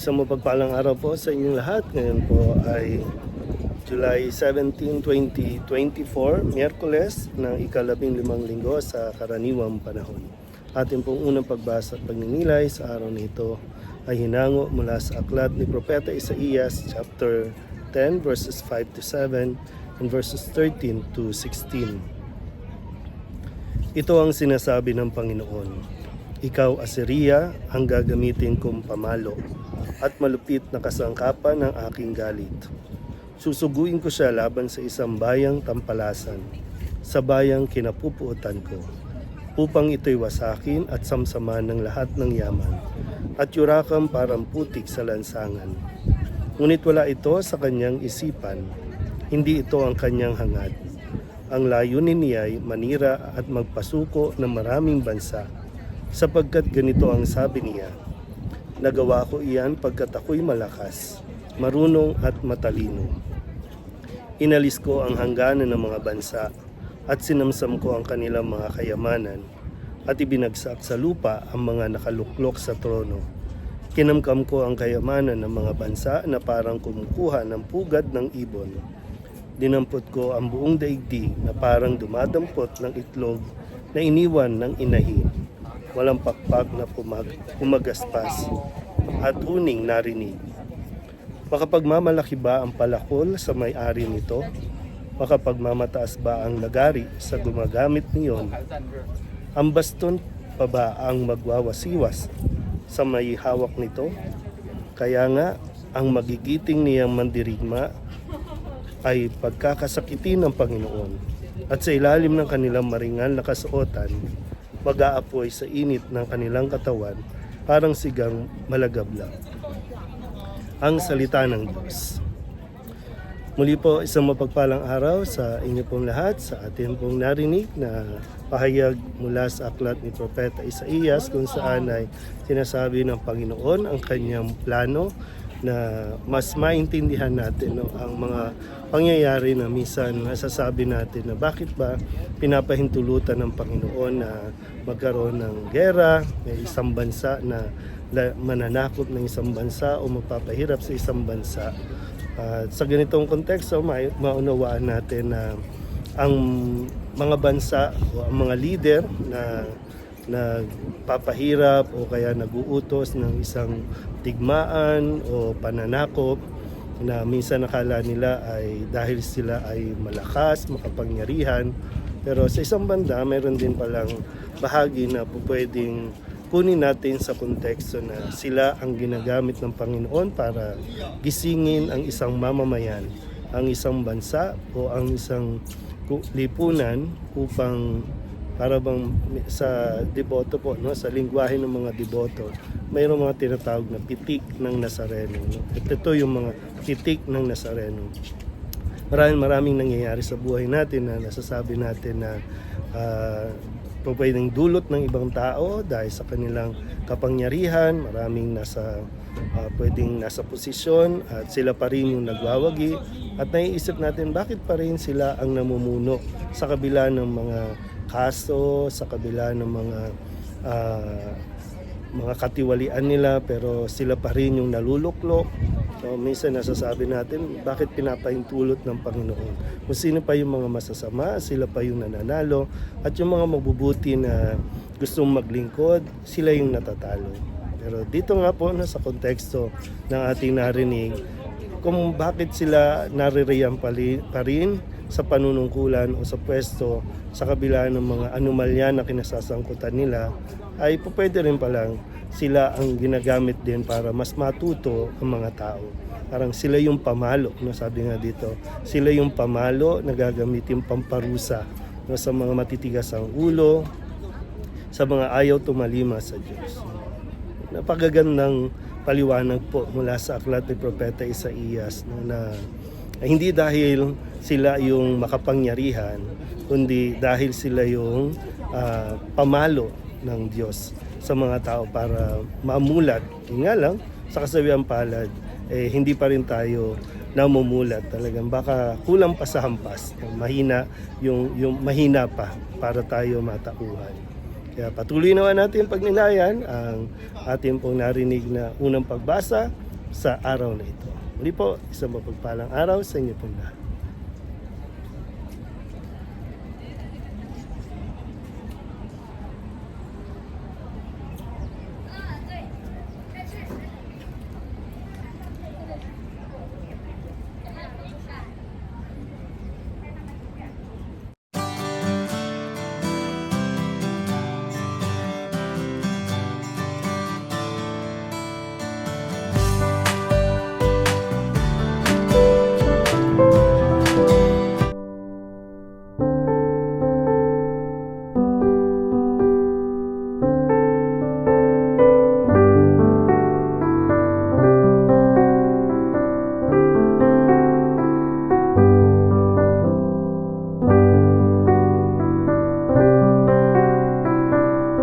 Isang mapagpalang araw po sa inyong lahat. Ngayon po ay July 17, 2024, Miyerkules ng ikalabing limang linggo sa karaniwang panahon. Ating pong unang pagbasa at pagninilay sa araw na ito ay hinango mula sa aklat ni Propeta Isaías chapter 10 verses 5 to 7 and verses 13 to 16. Ito ang sinasabi ng Panginoon. Ikaw, Assyria, ang gagamitin kong pamalo at malupit na kasangkapan ng aking galit. Susuguin ko siya laban sa isang bayang tampalasan, sa bayang kinapupuotan ko, upang ito'y wasakin at samsaman ng lahat ng yaman, at yurakam parang putik sa lansangan. Ngunit wala ito sa kanyang isipan, hindi ito ang kanyang hangad. Ang layunin niya ay manira at magpasuko ng maraming bansa, sapagkat ganito ang sabi niya, Nagawa ko iyan pagkat ako'y malakas, marunong at matalino. Inalis ko ang hangganan ng mga bansa at sinamsam ko ang kanilang mga kayamanan at ibinagsak sa lupa ang mga nakaluklok sa trono. Kinamkam ko ang kayamanan ng mga bansa na parang kumukuha ng pugad ng ibon. Dinampot ko ang buong daigdig na parang dumadampot ng itlog na iniwan ng inahin. Walang pakpak na pumag, pumagaspas at uning narinig. Makapagmamalaki ba ang palakol sa may-ari nito? Makapagmamataas ba ang nagari sa gumagamit niyon? Ang baston pa ba ang magwawasiwas sa may hawak nito? Kaya nga, ang magigiting niyang mandirigma ay pagkakasakitin ng Panginoon at sa ilalim ng kanilang maringal na kasuotan, mag-aapoy sa init ng kanilang katawan parang sigang malagablang ang salita ng Diyos. Muli po isang mapagpalang araw sa inyo pong lahat, sa atin pong narinig na pahayag mula sa aklat ni Propeta Isaías kung saan ay sinasabi ng Panginoon ang kanyang plano na mas maintindihan natin no, ang mga pangyayari na minsan nasasabi natin na bakit ba pinapahintulutan ng Panginoon na magkaroon ng gera, may isang bansa na mananakop ng isang bansa o magpapahirap sa isang bansa. At sa ganitong konteksto, ma- maunawaan natin na ang mga bansa o ang mga leader na nagpapahirap o kaya naguutos ng isang tigmaan o pananakop na minsan nakala nila ay dahil sila ay malakas, makapangyarihan. Pero sa isang banda, mayroon din palang bahagi na pwedeng kunin natin sa konteksto na sila ang ginagamit ng Panginoon para gisingin ang isang mamamayan, ang isang bansa o ang isang lipunan upang para bang sa deboto po, no, sa lingwahe ng mga deboto, mayroong mga tinatawag na pitik ng Nazareno. No? At ito yung mga pitik ng Nazareno. Maraming maraming nangyayari sa buhay natin na nasasabi natin na po pwedeng dulot ng ibang tao dahil sa kanilang kapangyarihan, maraming nasa ah, pwedeng nasa posisyon at sila pa rin yung nagwawagi at naiisip natin bakit pa rin sila ang namumuno sa kabila ng mga kaso, sa kabila ng mga ah, mga katiwalian nila pero sila pa rin yung naluluklok. So, minsan nasasabi natin, bakit pinapahintulot ng Panginoon? Kung sino pa yung mga masasama, sila pa yung nananalo, at yung mga mabubuti na gustong maglingkod, sila yung natatalo. Pero dito nga po, na sa konteksto ng ating narinig, kung bakit sila naririyan pa rin sa panunungkulan o sa pwesto sa kabila ng mga anomalya na kinasasangkutan nila, ay pwede rin palang sila ang ginagamit din para mas matuto ang mga tao. Parang sila yung pamalo, no? sabi nga dito, sila yung pamalo na gagamitin pamparusa no? sa mga matitigas ang ulo, sa mga ayaw tumalima sa Diyos. Napagagandang paliwanag po mula sa aklat ni Propeta Isaías no, na hindi dahil sila yung makapangyarihan, kundi dahil sila yung ah, pamalo ng Diyos sa mga tao para mamulat. Yun nga lang, sa kasabihan palad, eh, hindi pa rin tayo namumulat talagang baka kulang pa sa hampas mahina yung yung mahina pa para tayo matauhan kaya patuloy naman natin pagnilayan ang ating pong narinig na unang pagbasa sa araw na ito. Muli po, isang mapagpalang araw sa inyo pong lahat.